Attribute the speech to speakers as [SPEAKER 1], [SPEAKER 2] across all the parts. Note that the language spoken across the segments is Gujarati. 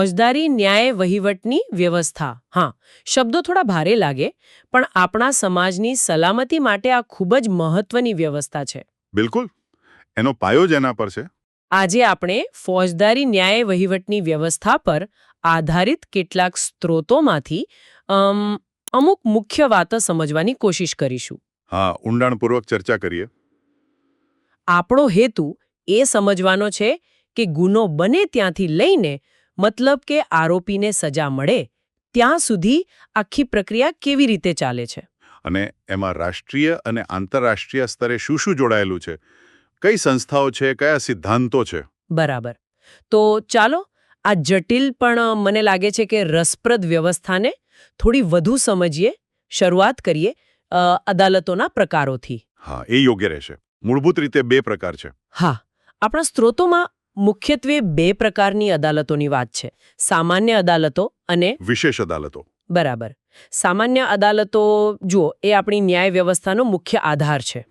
[SPEAKER 1] ફોજદારી ન્યાય વહીવટની વ્યવસ્થા. હા શબ્દો થોડા ભારે લાગે પણ આપણા સમાજની સલામતી માટે આ ખૂબ જ મહત્વની વ્યવસ્થા છે.
[SPEAKER 2] બિલકુલ. એનો પાયો જ એના પર છે.
[SPEAKER 1] આજે આપણે ફોજદારી ન્યાય વહીવટની વ્યવસ્થા પર આધારિત કેટલાક સ્ત્રોતોમાંથી અમુક મુખ્ય વાતો સમજવાની કોશિશ કરીશું.
[SPEAKER 2] હા ઊંડાણપૂર્વક ચર્ચા કરીએ.
[SPEAKER 1] આપણો હેતુ એ સમજવાનો છે કે ગુનો બને ત્યાંથી લઈને મતલબ કે આરોપીને સજા મળે ત્યાં સુધી આખી પ્રક્રિયા કેવી રીતે ચાલે છે?
[SPEAKER 2] અને એમાં રાષ્ટ્રીય અને આંતરરાષ્ટ્રીય સ્તરે શું શું જોડાયેલું છે? કઈ સંસ્થાઓ છે? કયા સિદ્ધાંતો છે?
[SPEAKER 1] બરાબર. તો ચાલો આ જટિલ પણ મને લાગે છે કે રસપ્રદ વ્યવસ્થાને થોડી વધુ સમજીએ શરૂઆત કરીએ અદાલતોના પ્રકારોથી.
[SPEAKER 2] હા એ યોગ્ય રહેશે. મૂળભૂત રીતે બે પ્રકાર છે.
[SPEAKER 1] હા આપણા સ્ત્રોતોમાં મુખ્યત્વે બે પ્રકારની અદાલતોની વાત છે. સામાન્ય અદાલતો અને
[SPEAKER 2] વિશેષ અદાલતો.
[SPEAKER 1] બરાબર. સામાન્ય અદાલતો જુઓ એ આપણી ન્યાય વ્યવસ્થાનો મુખ્ય આધાર છે.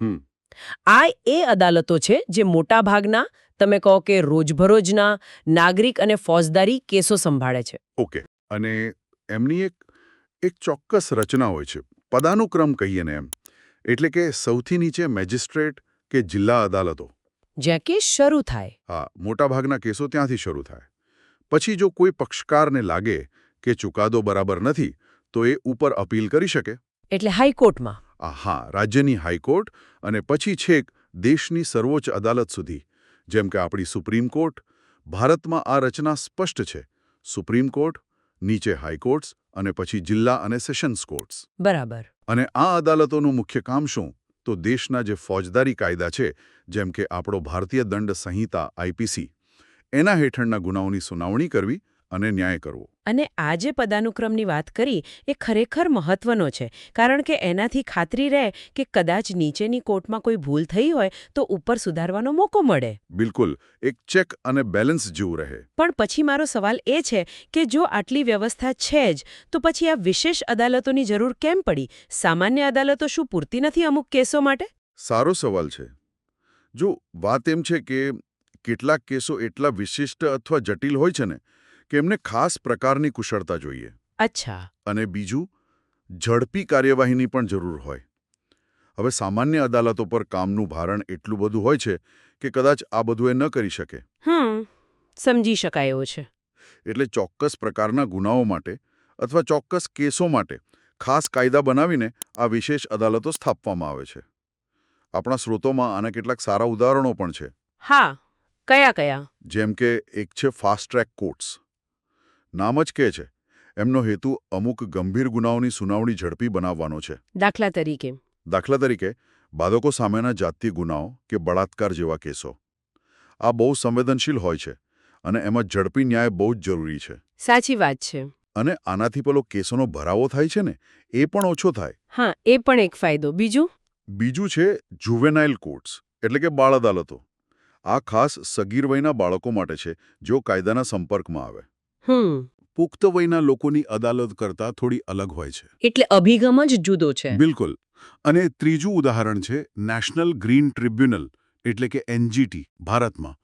[SPEAKER 1] આ એ અદાલતો છે જે મોટા ભાગના તમે કહો કે રોજબરોજના નાગરિક અને ફોજદારી કેસો સંભાળે છે.
[SPEAKER 2] ઓકે. અને એમની એક એક ચોક્કસ રચના હોય છે. પદાનુક્રમ કહીએ ને એમ. એટલે કે સૌથી નીચે મેજિસ્ટ્રેટ કે જિલ્લા અદાલતો.
[SPEAKER 1] જ્યાં કેસ શરૂ થાય.
[SPEAKER 2] હા મોટાભાગના કેસો ત્યાંથી શરૂ થાય. પછી જો કોઈ પક્ષકારને લાગે કે ચુકાદો બરાબર નથી તો એ ઉપર અપીલ કરી શકે.
[SPEAKER 1] એટલે હાઈકોર્ટમાં.
[SPEAKER 2] આ હા રાજ્યની હાઈકોર્ટ અને પછી છેક દેશની સર્વોચ્ચ અદાલત સુધી. જેમ કે આપણી સુપ્રીમ કોર્ટ ભારતમાં આ રચના સ્પષ્ટ છે. સુપ્રીમ કોર્ટ નીચે હાઈકોર્ટ્સ અને પછી જિલ્લા અને સેશન્સ કોર્ટ્સ.
[SPEAKER 1] બરાબર.
[SPEAKER 2] અને આ અદાલતોનું મુખ્ય કામ શું? તો દેશના જે ફોજદારી કાયદા છે, જેમ કે આપણો ભારતીય દંડ સંહિતા આઈપીસી એના હેઠળના ગુનાઓની સુનાવણી કરવી અને ન્યાય કરવો.
[SPEAKER 1] અને આ જે પદાનુક્રમની વાત કરી એ ખરેખર મહત્વનો છે. કારણ કે એનાથી ખાતરી રહે કે કદાચ નીચેની કોર્ટમાં કોઈ ભૂલ થઈ હોય તો ઉપર સુધારવાનો મોકો મળે.
[SPEAKER 2] બિલકુલ. એક ચેક અને બેલેન્સ જેવું રહે.
[SPEAKER 1] પણ પછી મારો સવાલ એ છે કે જો આટલી વ્યવસ્થા છે જ તો પછી આ વિશેષ અદાલતોની જરૂર કેમ પડી? સામાન્ય અદાલતો શું પૂરતી નથી અમુક કેસો માટે?
[SPEAKER 2] સારો સવાલ છે. જો વાત એમ છે કે કેટલાક કેસો એટલા વિશિષ્ટ અથવા જટિલ હોય છે ને કે એમને ખાસ પ્રકારની કુશળતા જોઈએ.
[SPEAKER 1] અચ્છા.
[SPEAKER 2] અને બીજું ઝડપી કાર્યવાહીની પણ જરૂર હોય. હવે સામાન્ય અદાલતો પર કામનું ભારણ એટલું બધું હોય છે કે કદાચ આ બધું એ ન કરી શકે.
[SPEAKER 1] હમ સમજી શકાય એવો છે.
[SPEAKER 2] એટલે ચોક્કસ પ્રકારના ગુનાઓ માટે અથવા ચોક્કસ કેસો માટે ખાસ કાયદા બનાવીને આ વિશેષ અદાલતો સ્થાપવામાં આવે છે. આપણા સ્રોતોમાં આના કેટલાક સારા ઉદાહરણો પણ છે.
[SPEAKER 1] હા કયા કયા?
[SPEAKER 2] જેમ કે એક છે ફાસ્ટ ટ્રેક કોર્ટ્સ નામ જ કહે છે? એમનો હેતુ અમુક ગંભીર ગુનાઓની સુનાવણી ઝડપી બનાવવાનો છે.
[SPEAKER 1] દાખલા તરીકે.
[SPEAKER 2] દાખલા તરીકે બાળકો સામેના જાતીય ગુનાઓ કે બળાત્કાર જેવા કેસો. આ બહુ સંવેદનશીલ હોય છે અને એમાં ઝડપી ન્યાય બહુ જ જરૂરી છે.
[SPEAKER 1] સાચી વાત છે.
[SPEAKER 2] અને આનાથી પેલો કેસોનો ભરાવો થાય છે ને એ પણ ઓછો થાય.
[SPEAKER 1] હા એ પણ એક ફાયદો. બીજું?
[SPEAKER 2] બીજું છે જુવેનાઇલ કોર્ટ્સ એટલે કે બાળ અદાલતો. આ ખાસ સગીર વયના બાળકો માટે છે જેઓ કાયદાના સંપર્કમાં આવે. પુખ્ત વયના લોકોની અદાલત કરતાં થોડી અલગ હોય છે.
[SPEAKER 1] એટલે અભિગમ જ જુદો છે.
[SPEAKER 2] બિલકુલ. અને ત્રીજું ઉદાહરણ છે નેશનલ ગ્રીન ટ્રિબ્યુનલ એટલે કે એનજીટી ભારતમાં.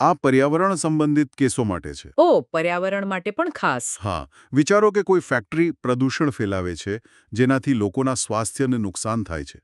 [SPEAKER 2] આ પર્યાવરણ સંબંધિત કેસો માટે છે.
[SPEAKER 1] ઓ પર્યાવરણ માટે પણ ખાસ.
[SPEAKER 2] હા વિચારો કે કોઈ ફેક્ટરી પ્રદૂષણ ફેલાવે છે જેનાથી લોકોના સ્વાસ્થ્યને નુકસાન થાય છે.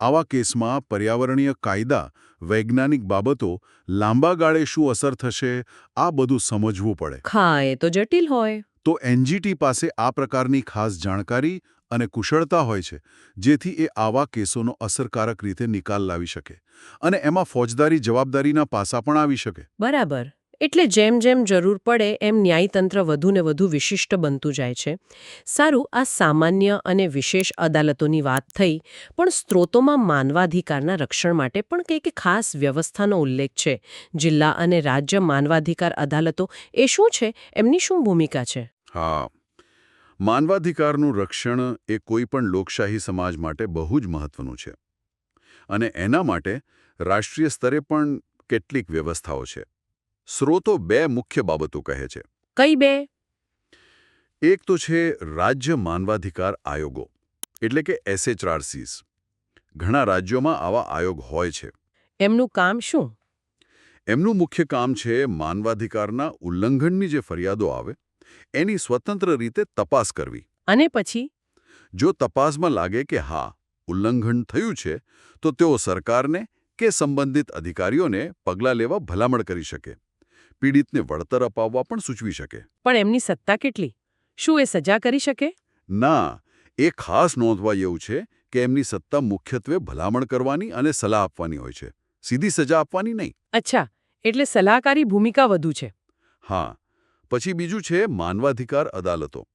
[SPEAKER 2] આવા કેસમાં પર્યાવરણીય કાયદા વૈજ્ઞાનિક બાબતો લાંબા ગાળે શું અસર થશે આ બધું સમજવું પડે.
[SPEAKER 1] હા એ તો જટિલ હોય.
[SPEAKER 2] તો એનજીટી પાસે આ પ્રકારની ખાસ જાણકારી અને કુશળતા હોય છે જેથી એ આવા કેસોનો અસરકારક રીતે નિકાલ લાવી શકે. અને એમાં ફોજદારી જવાબદારીના પાસા પણ આવી શકે.
[SPEAKER 1] બરાબર. એટલે જેમ જેમ જરૂર પડે એમ ન્યાયતંત્ર વધુ ને વધુ વિશિષ્ટ બનતું જાય છે. સારું, આ સામાન્ય અને વિશેષ અદાલતોની વાત થઈ, પણ સ્ત્રોતોમાં માનવાધિકારના રક્ષણ માટે પણ કંઈક ખાસ વ્યવસ્થાનો ઉલ્લેખ છે. જિલ્લા અને રાજ્ય માનવાધિકાર અદાલતો એ શું છે? એમની શું ભૂમિકા છે?
[SPEAKER 2] હા. માનવાધિકારનું રક્ષણ એ કોઈ પણ લોકશાહી સમાજ માટે બહુ જ મહત્વનું છે. અને એના માટે રાષ્ટ્રીય સ્તરે પણ કેટલીક વ્યવસ્થાઓ છે. સ્રોતો બે મુખ્ય બાબતો કહે છે.
[SPEAKER 1] કઈ બે?
[SPEAKER 2] એક તો છે રાજ્ય માનવાધિકાર આયોગો એટલે કે એસએચઆરસીસ. ઘણા રાજ્યોમાં આવા આયોગ હોય છે.
[SPEAKER 1] એમનું કામ શું?
[SPEAKER 2] એમનું મુખ્ય કામ છે માનવાધિકારના ઉલ્લંઘનની જે ફરિયાદો આવે એની સ્વતંત્ર રીતે તપાસ કરવી.
[SPEAKER 1] અને પછી?
[SPEAKER 2] જો તપાસમાં લાગે કે હા ઉલ્લંઘન થયું છે તો તેઓ સરકારને કે સંબંધિત અધિકારીઓને પગલાં લેવા ભલામણ કરી શકે. પીડિતને વળતર અપાવવા પણ સૂચવી શકે.
[SPEAKER 1] પણ એમની સત્તા કેટલી? શું એ સજા કરી શકે?
[SPEAKER 2] ના એ ખાસ નોંધવા એવું છે કે એમની સત્તા મુખ્યત્વે ભલામણ કરવાની અને સલાહ આપવાની હોય છે. સીધી સજા આપવાની નહીં.
[SPEAKER 1] અચ્છા એટલે સલાહકારી ભૂમિકા વધુ છે.
[SPEAKER 2] હા પછી બીજું છે માનવાધિકાર અદાલતો.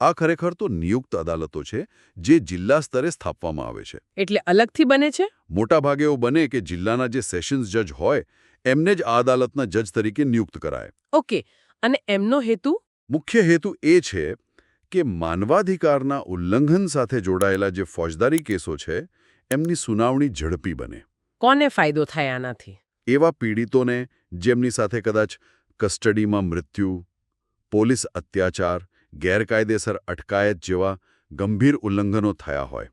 [SPEAKER 2] આ ખરેખર તો નિયુક્ત અદાલતો છે જે જિલ્લા સ્તરે સ્થાપવામાં આવે છે.
[SPEAKER 1] એટલે અલગથી બને છે?
[SPEAKER 2] મોટાભાગે એવું બને કે જિલ્લાના જે સેશન્સ જજ હોય એમને જ આ અદાલતના જજ તરીકે નિયુક્ત કરાય.
[SPEAKER 1] ઓકે અને એમનો હેતુ?
[SPEAKER 2] મુખ્ય હેતુ એ છે કે માનવાધિકારના ઉલ્લંઘન સાથે જોડાયેલા જે ફોજદારી કેસો છે એમની સુનાવણી ઝડપી બને.
[SPEAKER 1] કોને ફાયદો થાય આનાથી?
[SPEAKER 2] એવા પીડિતોને જેમની સાથે કદાચ કસ્ટડીમાં મૃત્યુ પોલીસ અત્યાચાર ગેરકાયદેસર અટકાયત જેવા ગંભીર ઉલ્લંઘનો થયા હોય.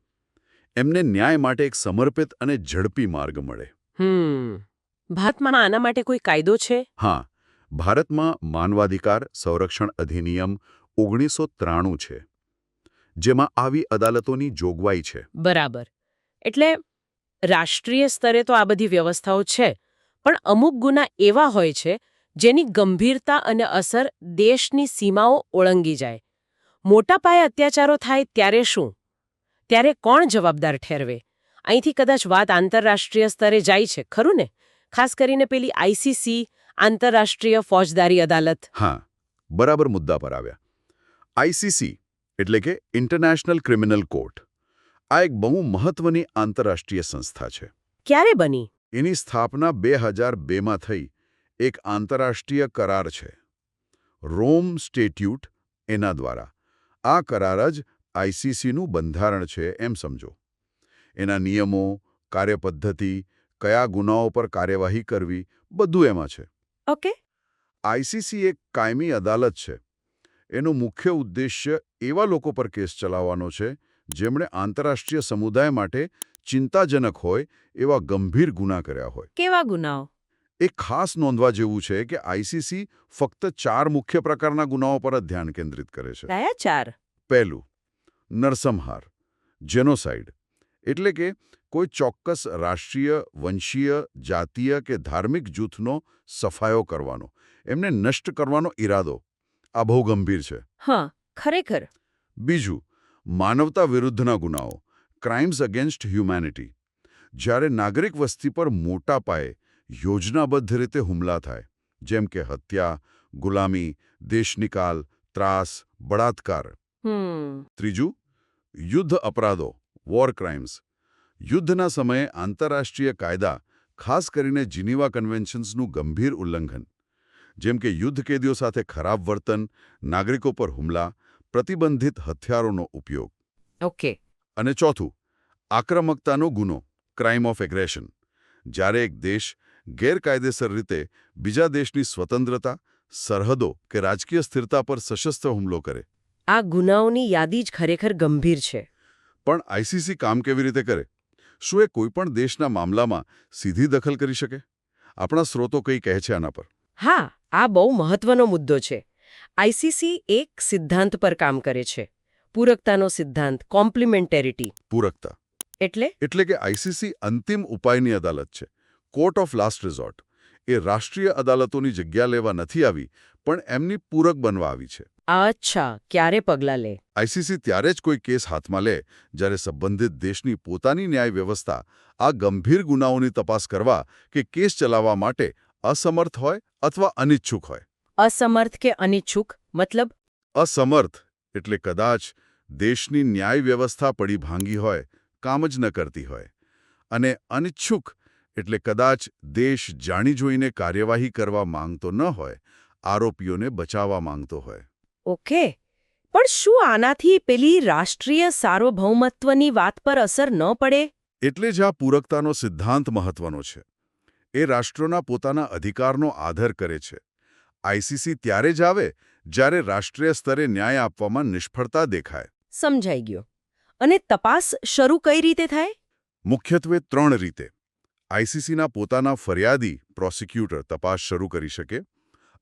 [SPEAKER 2] એમને ન્યાય માટે એક સમર્પિત અને ઝડપી માર્ગ મળે.
[SPEAKER 1] હમ. ભારતમાં આના માટે કોઈ કાયદો છે?
[SPEAKER 2] હા ભારતમાં માનવાધિકાર સંરક્ષણ અધિનિયમ ઓગણીસો ત્રાણું છે જેમાં આવી અદાલતોની જોગવાઈ છે.
[SPEAKER 1] બરાબર. એટલે રાષ્ટ્રીય સ્તરે તો આ બધી વ્યવસ્થાઓ છે પણ અમુક ગુના એવા હોય છે જેની ગંભીરતા અને અસર દેશની સીમાઓ ઓળંગી જાય. મોટા પાયે અત્યાચારો થાય ત્યારે શું? ત્યારે કોણ જવાબદાર ઠેરવે? અહીંથી કદાચ વાત આંતરરાષ્ટ્રીય સ્તરે જાય છે ખરું ને? ખાસ કરીને પેલી આઈસીસી આંતરરાષ્ટ્રીય ફોજદારી અદાલત.
[SPEAKER 2] હા બરાબર મુદ્દા પર આવ્યા. આઈસીસી એટલે કે ઇન્ટરનેશનલ ક્રિમિનલ કોર્ટ આ એક બહુ મહત્વની આંતરરાષ્ટ્રીય સંસ્થા છે.
[SPEAKER 1] ક્યારે બની?
[SPEAKER 2] એની સ્થાપના બે હજાર બેમાં થઈ. એક આંતરરાષ્ટ્રીય કરાર છે. રોમ સ્ટેટ્યુટ એના દ્વારા. આ કરાર જ આઈસીસીનું બંધારણ છે એમ સમજો. એના નિયમો કાર્યપદ્ધતિ કયા ગુનાઓ પર કાર્યવાહી કરવી બધું એમાં છે.
[SPEAKER 1] ઓકે.
[SPEAKER 2] આઈસીસી એક કાયમી અદાલત છે. એનો મુખ્ય ઉદ્દેશ્ય એવા લોકો પર કેસ ચલાવવાનો છે જેમણે આંતરરાષ્ટ્રીય સમુદાય માટે ચિંતાજનક હોય એવા ગંભીર ગુના કર્યા હોય.
[SPEAKER 1] કેવા ગુનાઓ?
[SPEAKER 2] એ ખાસ નોંધવા જેવું છે કે આઈસીસી ફક્ત ચાર મુખ્ય પ્રકારના ગુનાઓ પર જ ધ્યાન કેન્દ્રિત કરે છે.
[SPEAKER 1] કયા ચાર?
[SPEAKER 2] પહેલું નરસંહાર જેનોસાઇડ. એટલે કે કોઈ ચોક્કસ રાષ્ટ્રીય વંશીય જાતીય કે ધાર્મિક જૂથનો સફાયો કરવાનો. એમને નષ્ટ કરવાનો ઈરાદો. આ બહુ ગંભીર છે.
[SPEAKER 1] હા ખરેખર.
[SPEAKER 2] બીજું માનવતા વિરુદ્ધના ગુનાઓ. ક્રાઇમ્સ અગેન્સ્ટ હ્યુમેનિટી જ્યારે નાગરિક વસ્તી પર મોટા પાયે યોજનાબદ્ધ રીતે હુમલા થાય જેમ કે હત્યા ગુલામી દેશનિકાલ ત્રાસ બળાત્કાર. ત્રીજું યુદ્ધ અપરાધો. વોર ક્રાઇમ્સ યુદ્ધના સમયે આંતરરાષ્ટ્રીય કાયદા ખાસ કરીને જીનીવા કન્વેન્શન્સનું ગંભીર ઉલ્લંઘન. જેમ કે યુદ્ધ કેદીઓ સાથે ખરાબ વર્તન નાગરિકો પર હુમલા પ્રતિબંધિત હથિયારોનો ઉપયોગ.
[SPEAKER 1] ઓકે.
[SPEAKER 2] અને ચોથું આક્રમકતાનો ગુનો ક્રાઇમ ઓફ એગ્રેશન જ્યારે એક દેશ ગેરકાયદેસર રીતે બીજા દેશની સ્વતંત્રતા સરહદો કે રાજકીય સ્થિરતા પર સશસ્ત્ર હુમલો કરે.
[SPEAKER 1] આ ગુનાઓની યાદી જ ખરેખર ગંભીર છે.
[SPEAKER 2] પણ આઈસીસી કામ કેવી રીતે કરે? શું એ કોઈપણ દેશના મામલામાં સીધી દખલ કરી શકે? આપણા સ્રોતો કંઈ કહે છે આના પર?
[SPEAKER 1] હા આ બહુ મહત્વનો મુદ્દો છે. આઈસીસી એક સિદ્ધાંત પર કામ કરે છે. પૂરકતાનો સિદ્ધાંત કોમ્પ્લિમેન્ટેરિટી.
[SPEAKER 2] પૂરકતા.
[SPEAKER 1] એટલે?
[SPEAKER 2] એટલે કે આઈસીસી અંતિમ ઉપાયની અદાલત છે. Court of last resort. એ રાષ્ટ્રીય અદાલતોની જગ્યા લેવા નથી આવી પણ એમની પૂરક બનવા આવી છે.
[SPEAKER 1] અચ્છા ક્યારે પગલાં લે?
[SPEAKER 2] આઈસીસી ત્યારે જ કોઈ કેસ હાથમાં લે જ્યારે સંબંધિત દેશની પોતાની ન્યાય વ્યવસ્થા આ ગંભીર ગુનાઓની તપાસ કરવા કે કેસ ચલાવવા માટે અસમર્થ હોય અથવા અનિચ્છુક હોય.
[SPEAKER 1] અસમર્થ કે અનિચ્છુક? મતલબ?
[SPEAKER 2] અસમર્થ એટલે કદાચ દેશની ન્યાય વ્યવસ્થા પડી ભાંગી હોય કામ જ ન કરતી હોય. અને અનિચ્છુક એટલે કદાચ દેશ જાણી જોઈને કાર્યવાહી કરવા માંગતો ન હોય આરોપીઓને બચાવવા માંગતો હોય.
[SPEAKER 1] ઓકે. પણ શું આનાથી પેલી રાષ્ટ્રીય સાર્વભૌમત્વની વાત પર અસર ન પડે?
[SPEAKER 2] એટલે જ આ પૂરકતાનો સિદ્ધાંત મહત્વનો છે. એ રાષ્ટ્રોના પોતાના અધિકારનો આદર કરે છે. આઈસીસી ત્યારે જ આવે જ્યારે રાષ્ટ્રીય સ્તરે ન્યાય આપવામાં નિષ્ફળતા દેખાય.
[SPEAKER 1] સમજાઈ ગયો. અને તપાસ શરૂ કઈ રીતે થાય?
[SPEAKER 2] મુખ્યત્વે ત્રણ રીતે. આઈસીસીના પોતાના ફરિયાદી પ્રોસિક્યુટર તપાસ શરૂ કરી શકે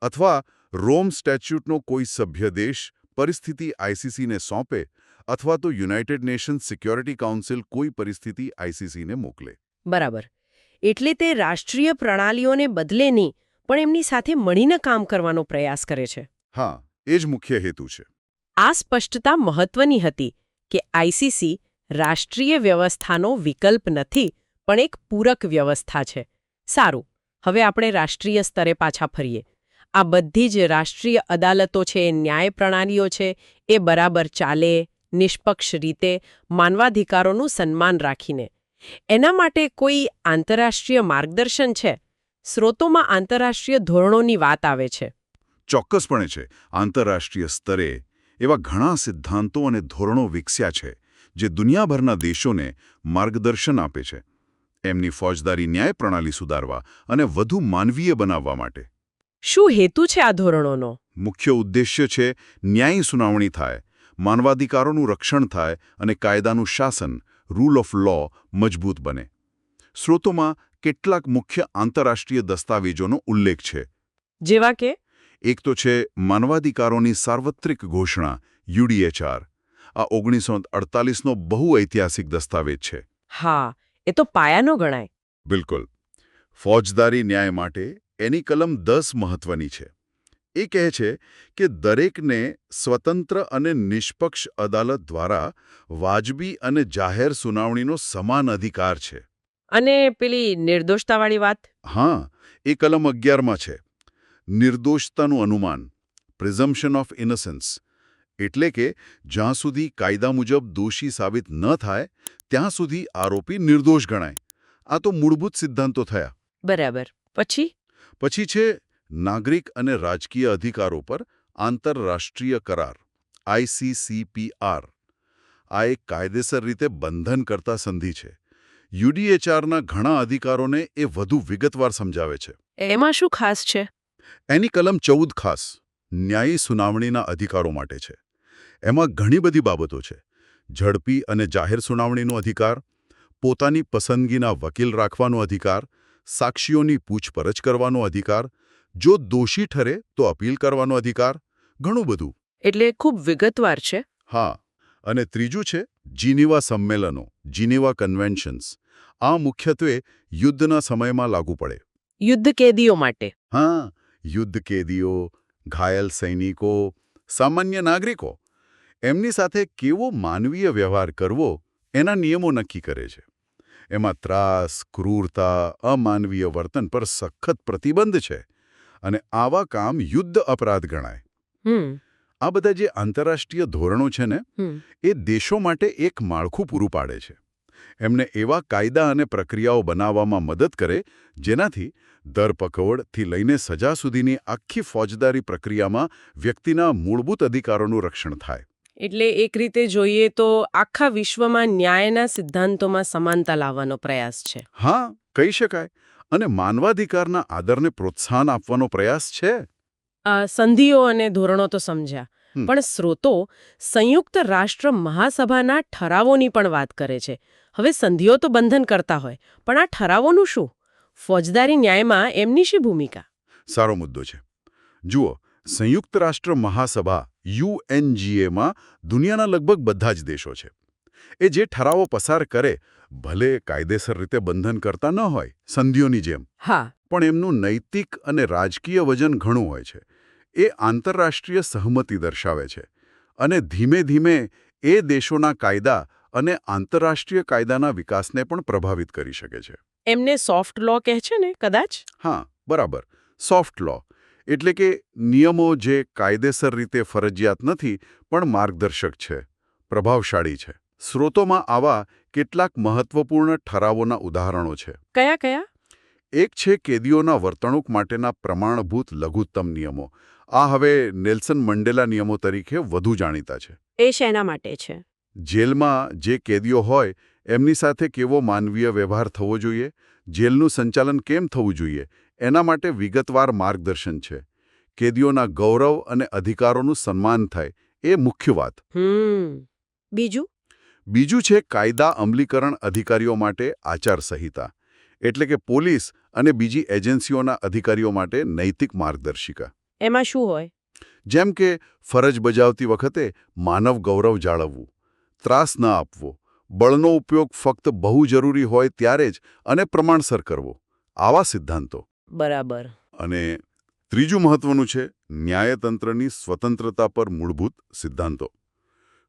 [SPEAKER 2] અથવા રોમ સ્ટેચ્યુટનો કોઈ સભ્ય દેશ પરિસ્થિતિ આઈસીસીને સોંપે અથવા તો યુનાઇટેડ નેશન્સ સિક્યોરિટી કાઉન્સિલ કોઈ પરિસ્થિતિ આઈસીસીને મોકલે.
[SPEAKER 1] બરાબર. એટલે તે રાષ્ટ્રીય પ્રણાલીઓને બદલે નહીં પણ એમની સાથે મળીને કામ કરવાનો પ્રયાસ કરે છે.
[SPEAKER 2] હા એ જ મુખ્ય હેતુ છે.
[SPEAKER 1] આ સ્પષ્ટતા મહત્વની હતી કે આઈસીસી રાષ્ટ્રીય વ્યવસ્થાનો વિકલ્પ નથી પણ એક પૂરક વ્યવસ્થા છે. સારું, હવે આપણે રાષ્ટ્રીય સ્તરે પાછા ફરીએ. આ બધી જ રાષ્ટ્રીય અદાલતો છે, ન્યાય પ્રણાલીઓ છે, એ બરાબર ચાલે, નિષ્પક્ષ રીતે, માનવાધિકારોનું સન્માન રાખીને. એના માટે કોઈ આંતરરાષ્ટ્રીય માર્ગદર્શન છે? સ્રોતોમાં આંતરરાષ્ટ્રીય ધોરણોની વાત આવે છે.
[SPEAKER 2] ચોક્કસપણે છે. આંતરરાષ્ટ્રીય સ્તરે એવા ઘણા સિદ્ધાંતો અને ધોરણો વિકસ્યા છે, જે દુનિયાભરના દેશોને માર્ગદર્શન આપે છે. એમની ફોજદારી ન્યાય પ્રણાલી સુધારવા અને વધુ માનવીય બનાવવા માટે.
[SPEAKER 1] શું હેતુ છે આ ધોરણોનો?
[SPEAKER 2] મુખ્ય ઉદ્દેશ્ય છે ન્યાયી સુનાવણી થાય માનવાધિકારોનું રક્ષણ થાય અને કાયદાનું શાસન રૂલ ઓફ લો મજબૂત બને. સ્રોતોમાં કેટલાક મુખ્ય આંતરરાષ્ટ્રીય દસ્તાવેજોનો ઉલ્લેખ છે.
[SPEAKER 1] જેવા કે?
[SPEAKER 2] એક તો છે માનવાધિકારોની સાર્વત્રિક ઘોષણા યુડીએચઆર આ ઓગણીસો અડતાલીસનો બહુ ઐતિહાસિક દસ્તાવેજ છે.
[SPEAKER 1] હા એ તો પાયાનો ગણાય.
[SPEAKER 2] બિલકુલ. ફોજદારી ન્યાય માટે એની કલમ દસ મહત્વની છે. એ કહે છે કે દરેકને સ્વતંત્ર અને નિષ્પક્ષ અદાલત દ્વારા વાજબી અને જાહેર સુનાવણીનો સમાન અધિકાર છે.
[SPEAKER 1] અને પેલી નિર્દોષતાવાળી વાત?
[SPEAKER 2] હા એ કલમ અગિયારમાં છે. નિર્દોષતાનું અનુમાન પ્રિઝમ્પશન ઓફ ઇનોસન્સ એટલે કે જ્યાં સુધી કાયદા મુજબ દોષી સાબિત ન થાય ત્યાં સુધી આરોપી નિર્દોષ ગણાય. આ તો મૂળભૂત સિદ્ધાંતો થયા.
[SPEAKER 1] બરાબર. પછી?
[SPEAKER 2] પછી છે નાગરિક અને રાજકીય અધિકારો પર આંતરરાષ્ટ્રીય કરાર આઈસીસીપીઆર આ એક કાયદેસર રીતે બંધન કરતા સંધિ છે. યુડીએચઆરના ઘણા અધિકારોને એ વધુ વિગતવાર સમજાવે છે.
[SPEAKER 1] એમાં શું ખાસ છે?
[SPEAKER 2] એની કલમ ચૌદ ખાસ ન્યાયી સુનાવણીના અધિકારો માટે છે. એમાં ઘણી બધી બાબતો છે. ઝડપી અને જાહેર સુનાવણીનો અધિકાર પોતાની પસંદગીના વકીલ રાખવાનો અધિકાર સાક્ષીઓની પૂછપરછ કરવાનો અધિકાર જો દોષી ઠરે તો અપીલ કરવાનો અધિકાર ઘણું બધું.
[SPEAKER 1] એટલે ખૂબ વિગતવાર છે.
[SPEAKER 2] હા અને ત્રીજું છે જીનીવા સંમેલનો જીનીવા કન્વેન્શન્સ. આ મુખ્યત્વે યુદ્ધના સમયમાં લાગુ પડે.
[SPEAKER 1] યુદ્ધ કેદીઓ માટે.
[SPEAKER 2] હા યુદ્ધ કેદીઓ ઘાયલ સૈનિકો સામાન્ય નાગરિકો એમની સાથે કેવો માનવીય વ્યવહાર કરવો એના નિયમો નક્કી કરે છે. એમાં ત્રાસ ક્રૂરતા અમાનવીય વર્તન પર સખત પ્રતિબંધ છે અને આવા કામ યુદ્ધ અપરાધ ગણાય. આ બધા જે આંતરરાષ્ટ્રીય ધોરણો છે ને એ દેશો માટે એક માળખું પૂરું પાડે છે. એમને એવા કાયદા અને પ્રક્રિયાઓ બનાવવામાં મદદ કરે જેનાથી ધરપકડથી લઈને સજા સુધીની આખી ફોજદારી પ્રક્રિયામાં વ્યક્તિના મૂળભૂત અધિકારોનું રક્ષણ થાય.
[SPEAKER 1] એટલે એક રીતે જોઈએ તો આખા વિશ્વમાં ન્યાયના સિદ્ધાંતોમાં સમાનતા લાવવાનો પ્રયાસ છે.
[SPEAKER 2] હા કહી શકાય. અને માનવાધિકારના આદરને પ્રોત્સાહન આપવાનો પ્રયાસ છે?
[SPEAKER 1] સંધિઓ અને ધોરણો તો સમજ્યા. પણ સ્રોતો સંયુક્ત રાષ્ટ્ર મહાસભાના ઠરાવોની પણ વાત કરે છે. હવે સંધિઓ તો બંધન કરતા હોય. પણ આ ઠરાવોનું શું? ફોજદારી ન્યાયમાં એમની શી ભૂમિકા?
[SPEAKER 2] સારો મુદ્દો છે. જુઓ સંયુક્ત રાષ્ટ્ર મહાસભા યુએનજીએમાં દુનિયાના લગભગ બધા જ દેશો છે. એ જે ઠરાવો પસાર કરે ભલે કાયદેસર રીતે બંધન કરતા ન હોય સંધિઓની જેમ.
[SPEAKER 1] હા.
[SPEAKER 2] પણ એમનું નૈતિક અને રાજકીય વજન ઘણું હોય છે. એ આંતરરાષ્ટ્રીય સહમતિ દર્શાવે છે. અને ધીમે ધીમે એ દેશોના કાયદા અને આંતરરાષ્ટ્રીય કાયદાના વિકાસને પણ પ્રભાવિત કરી શકે છે.
[SPEAKER 1] એમને સોફ્ટ લો કહે છે ને કદાચ?
[SPEAKER 2] હા બરાબર. Soft law. એટલે કે નિયમો જે કાયદેસર રીતે ફરજિયાત નથી પણ માર્ગદર્શક છે પ્રભાવશાળી છે. સ્રોતોમાં આવા કેટલાક મહત્વપૂર્ણ ઠરાવોના ઉદાહરણો છે.
[SPEAKER 1] કયા કયા?
[SPEAKER 2] એક છે કેદીઓના વર્તણૂક માટેના પ્રમાણભૂત લઘુત્તમ નિયમો. આ હવે નેલ્સન મંડેલા નિયમો તરીકે વધુ જાણીતા છે.
[SPEAKER 1] એ શેના માટે છે?
[SPEAKER 2] જેલમાં જે કેદીઓ હોય એમની સાથે કેવો માનવીય વ્યવહાર થવો જોઈએ? જેલનું સંચાલન કેમ થવું જોઈએ? એના માટે વિગતવાર માર્ગદર્શન છે. કેદીઓના ગૌરવ અને અધિકારોનું સન્માન થાય એ મુખ્ય વાત.
[SPEAKER 1] બીજું?
[SPEAKER 2] બીજું છે કાયદા અમલીકરણ અધિકારીઓ માટે આચારસંહિતા. એટલે કે પોલીસ અને બીજી એજન્સીઓના અધિકારીઓ માટે નૈતિક માર્ગદર્શિકા.
[SPEAKER 1] એમાં શું હોય?
[SPEAKER 2] જેમ કે ફરજ બજાવતી વખતે માનવ ગૌરવ જાળવવું ત્રાસ ન આપવો બળનો ઉપયોગ ફક્ત બહુ જરૂરી હોય ત્યારે જ અને પ્રમાણસર કરવો. આવા સિદ્ધાંતો.
[SPEAKER 1] બરાબર.
[SPEAKER 2] અને ત્રીજું મહત્વનું છે ન્યાયતંત્રની સ્વતંત્રતા પર મૂળભૂત સિદ્ધાંતો.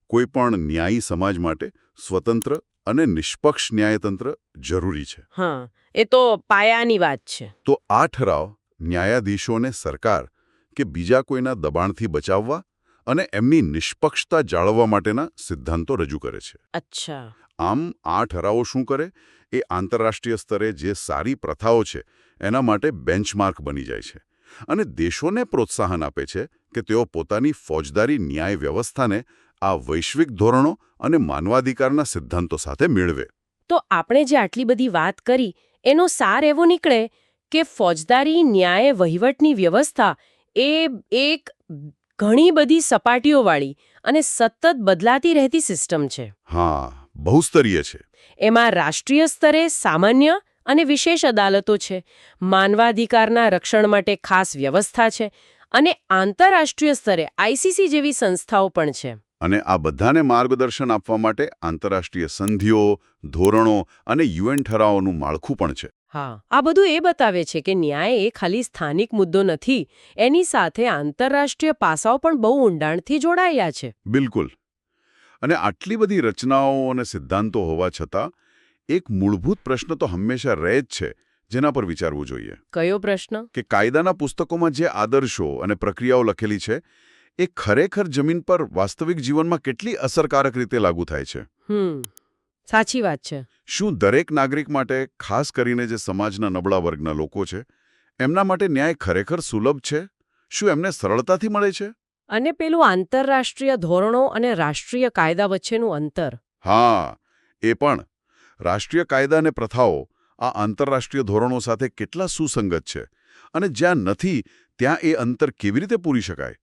[SPEAKER 2] કોઈ પણ ન્યાયી સમાજ માટે સ્વતંત્ર અને નિષ્પક્ષ ન્યાયતંત્ર જરૂરી છે.
[SPEAKER 1] હા એ તો પાયાની વાત છે.
[SPEAKER 2] તો આ ઠરાવ ન્યાયાધીશોને સરકાર કે બીજા કોઈના દબાણથી બચાવવા અને એમની નિષ્પક્ષતા જાળવવા માટેના સિદ્ધાંતો રજૂ કરે છે.
[SPEAKER 1] અચ્છા.
[SPEAKER 2] આમ આ ઠરાવો શું કરે? એ આંતરરાષ્ટ્રીય સ્તરે જે સારી પ્રથાઓ છે એના માટે બેન્ચમાર્ક બની જાય છે. અને દેશોને પ્રોત્સાહન આપે છે કે તેઓ પોતાની ફોજદારી ન્યાય વ્યવસ્થાને આ વૈશ્વિક ધોરણો અને માનવાધિકારના સિદ્ધાંતો સાથે મેળવે.
[SPEAKER 1] તો આપણે જે આટલી બધી વાત કરી એનો સાર એવો નીકળે કે ફોજદારી ન્યાય વહીવટની વ્યવસ્થા એ એક ઘણી બધી સપાટીઓવાળી અને સતત બદલાતી રહેતી સિસ્ટમ છે.
[SPEAKER 2] હા. બહુસ્તરીય છે.
[SPEAKER 1] એમાં રાષ્ટ્રીય સ્તરે સામાન્ય અને વિશેષ અદાલતો છે માનવાધિકારના રક્ષણ માટે ખાસ વ્યવસ્થા છે અને આંતરરાષ્ટ્રીય સ્તરે આઈસીસી જેવી સંસ્થાઓ પણ છે.
[SPEAKER 2] અને આ બધાને માર્ગદર્શન આપવા માટે આંતરરાષ્ટ્રીય સંધિઓ ધોરણો અને યુએન ઠરાવોનું માળખું પણ છે.
[SPEAKER 1] હા આ બધું એ બતાવે છે કે ન્યાય એ ખાલી સ્થાનિક મુદ્દો નથી એની સાથે આંતરરાષ્ટ્રીય પાસાઓ પણ બહુ ઊંડાણથી જોડાયા છે.
[SPEAKER 2] બિલકુલ. અને આટલી બધી રચનાઓ અને સિદ્ધાંતો હોવા છતાં એક મૂળભૂત પ્રશ્ન તો હંમેશા રહે જ છે જેના પર વિચારવું જોઈએ.
[SPEAKER 1] કયો પ્રશ્ન?
[SPEAKER 2] કે કાયદાના પુસ્તકોમાં જે આદર્શો અને પ્રક્રિયાઓ લખેલી છે એ ખરેખર જમીન પર વાસ્તવિક જીવનમાં કેટલી અસરકારક રીતે લાગુ થાય છે?
[SPEAKER 1] સાચી વાત છે.
[SPEAKER 2] શું દરેક નાગરિક માટે ખાસ કરીને જે સમાજના નબળા વર્ગના લોકો છે એમના માટે ન્યાય ખરેખર સુલભ છે? શું એમને સરળતાથી મળે છે?
[SPEAKER 1] અને પેલું આંતરરાષ્ટ્રીય ધોરણો અને રાષ્ટ્રીય કાયદા વચ્ચેનું અંતર.
[SPEAKER 2] હા એ પણ. રાષ્ટ્રીય કાયદા અને પ્રથાઓ આ આંતરરાષ્ટ્રીય ધોરણો સાથે કેટલા સુસંગત છે અને જ્યાં નથી ત્યાં એ અંતર કેવી રીતે પૂરી શકાય?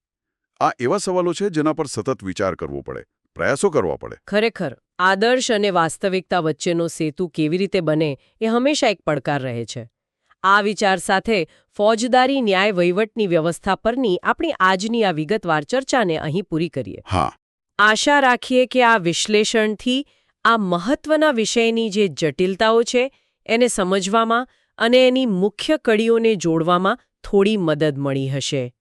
[SPEAKER 2] આ એવા સવાલો છે જેના પર સતત વિચાર કરવો પડે પ્રયાસો કરવા પડે.
[SPEAKER 1] ખરેખર આદર્શ અને વાસ્તવિકતા વચ્ચેનો સેતુ કેવી રીતે બને એ હંમેશા એક પડકાર રહે છે. આ વિચાર સાથે ફોજદારી ન્યાય વહીવટની વ્યવસ્થા પરની આપણી આજની આ વિગતવાર ચર્ચાને અહીં પૂરી કરીએ.
[SPEAKER 2] હા.
[SPEAKER 1] આશા રાખીએ કે આ વિશ્લેષણથી આ મહત્વના વિષયની જે જટિલતાઓ છે એને સમજવામાં અને એની મુખ્ય કડીઓને જોડવામાં થોડી મદદ મળી હશે.